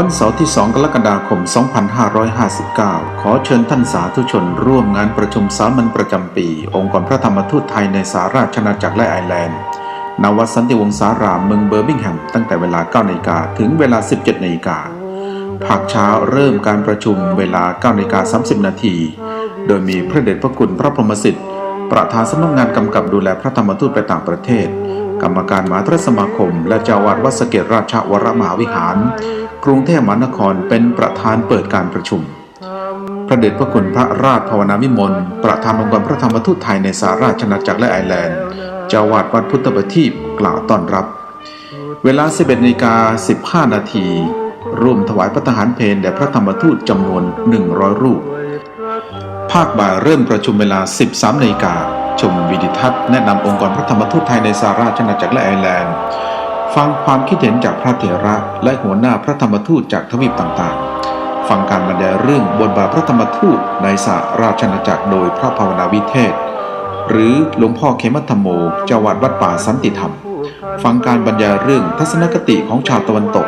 วันเสาร์ที่ 2 กรกฎาคม 2559 ขอเชิญท่านสาธุชน ร่วมงานประชุมสามัญประจำปี องค์กรพระธรรมทูตไทยในสหราชอาณาจักรและไอร์แลนด์ณวัดสันติวงศารามเมืองเบอร์มิงแฮมตั้งแต่เวลา9นาฬิกาถึงเวลา 17นาฬิกาภาคเช้าเริ่มการประชุมเวลา9นาฬิกา30 นาที โดยมีพระเดชพระคุณพระพรหมสิทธิ์ ประธานสำนักงานกำกับดูแลพระธรรมทูตไปต่างประเทศ กรรมการมหาเทรสมาคม และเจ้าวาดวัดสเกตราชวรมหาวิหาร กรุงเทพมหานครเป็นประธานเปิดการประชุม พระเดชพระคุณพระราชภาวนาวิมลประธานองค์กรพระธรรมทูตไทยในสหราชอาณาจักรและไอร์แลนด์ เจ้าวาดวัดพุทธประทีปกล่าวต้อนรับ เวลา 11นาฬิกา15 นาทีร่วมถวายพระทหารเพลแด่พระธรรมทูตจำนวน 100 รูป ภาคบ่ายเริ่มประชุมเวลา 13นาฬิกา ชมวิดิทัศน์แนะนำองค์กรพระธรรมทูตไทยในสหราชอาณาจักรและไอร์แลนด์ ฟังความคิดเห็นจากพระเถระและหัวหน้าพระธรรมทูตจากทวีปต่างๆ ฟังการบรรยายเรื่องบทบาทพระธรรมทูตในสหราชอาณาจักรโดยพระภาวนาวิเทศ หรือหลวงพ่อเขมัธรรมโมเจ้าวัดวัดป่าสันติธรรม ฟังการบรรยายเรื่องทัศนคติของชาวตะวันตก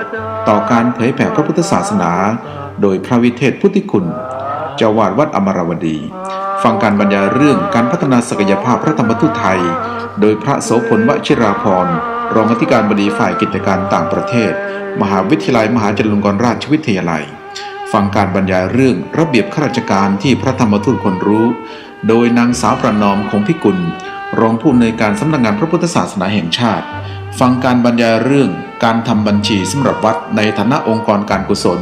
ต่อการเผยแผ่พระพุทธศาสนา โดยพระวิเทศพุทธิคุณเจ้าวาดวัดอมรวดี ฟังการบรรยายเรื่องการพัฒนาศักยภาพพระธรรมทูตไทย โดยพระโสพลวชิราพรรองอธิการบดีฝ่ายกิจการต่างประเทศ มหาวิทยาลัยมหาจุฬาลงกรณราชวิทยาลัย ฟังการบรรยายเรื่องระเบียบข้าราชการที่พระธรรมทูตคนรู้ โดยนางสาวประนอมคงพิกุล รองผู้อำนวยการสำนักงานพระพุทธศาสนาแห่งชาติ ฟังการบรรยายเรื่องการทำบัญชีสำหรับวัดในฐานะองค์กรการกุศล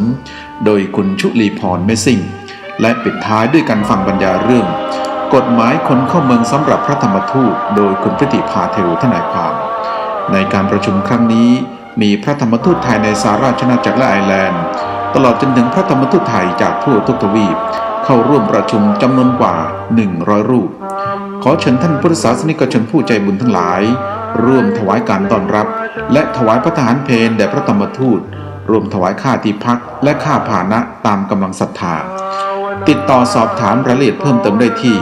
โดยคุณชุลีพรเมสซิ่ง และปิดท้ายด้วยการฟังบรรยายเรื่อง กฎหมายคนเข้าเมืองสำหรับพระธรรมทูตโดยคุณพิติพาเทวทนายความ ในการประชุมครั้งนี้ มีพระธรรมทูตไทยในสหราชอาณาจักรและไอร์แลนด์ ตลอดจนถึงพระธรรมทูตไทยจากทั่วทุกทวีป เข้าร่วมประชุมจำนวนกว่า 100 รูป ขอเชิญท่านพุทธศาสนิกชนผู้ใจบุญทั้งหลาย ร่วมถวายการต้อนรับ และถวายพระทหารเพลแด่พระธรรมทูตรวมถวายค่าที่พักและค่าพานะตามกำลังศรัทธา ติดต่อสอบถามรายละเอียดเพิ่มเติมได้ที่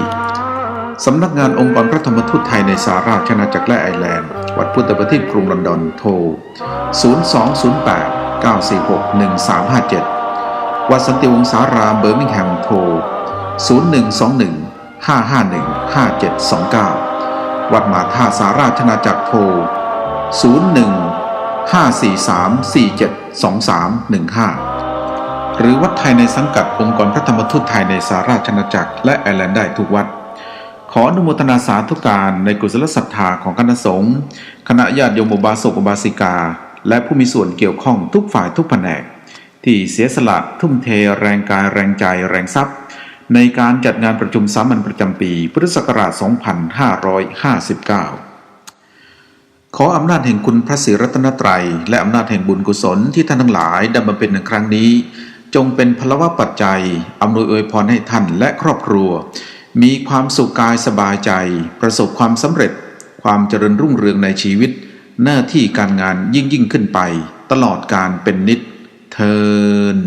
สำนักงานองค์กรพระธรรมทูตไทยในสหราชอาณาจักรและไอร์แลนด์ วัดพุทธประทีปกรุงลอนดอนโทร 0208 946 1357 วัดสันติวงศารามเบอร์มิงแฮมโทร 0121 551 5729 วัดมาท่าสาราชอาณาจักรโทร 01 543 472315 หรือวัดไทยในสังกัดองค์กรพระธรรมทูตไทยในสหราชอาจักรและไอร์แลนด์ได้ทุกวัด ขออนุโมทนาสาธุการในกุศลศรัทธาของคณะสงฆ์คณะญาติโยมบาสกอุบาสิกา และผู้มีส่วนเกี่ยวข้องทุกฝ่ายทุกแผนก ที่เสียสละทุ่มเทแรงกายแรงใจแรงทรัพย์ ในการจัดงานประชุมสามัญประจำปี พุทธศักราช 2559ขออำนาจแห่งคุณพระศรีรัตนตรัย และอำนาจแห่งบุญกุศลที่ท่านทั้งหลายดำมาเป็นในครั้งนี้ จงเป็นพลวะปัจจัยอำนวยอวยพรให้ท่านและครอบครัว มีความสุขกายสบายใจ ประสบความสำเร็จ ความเจริญรุ่งเรืองในชีวิต หน้าที่การงานยิ่งยิ่งขึ้นไป ตลอดการเป็นนิดเทิน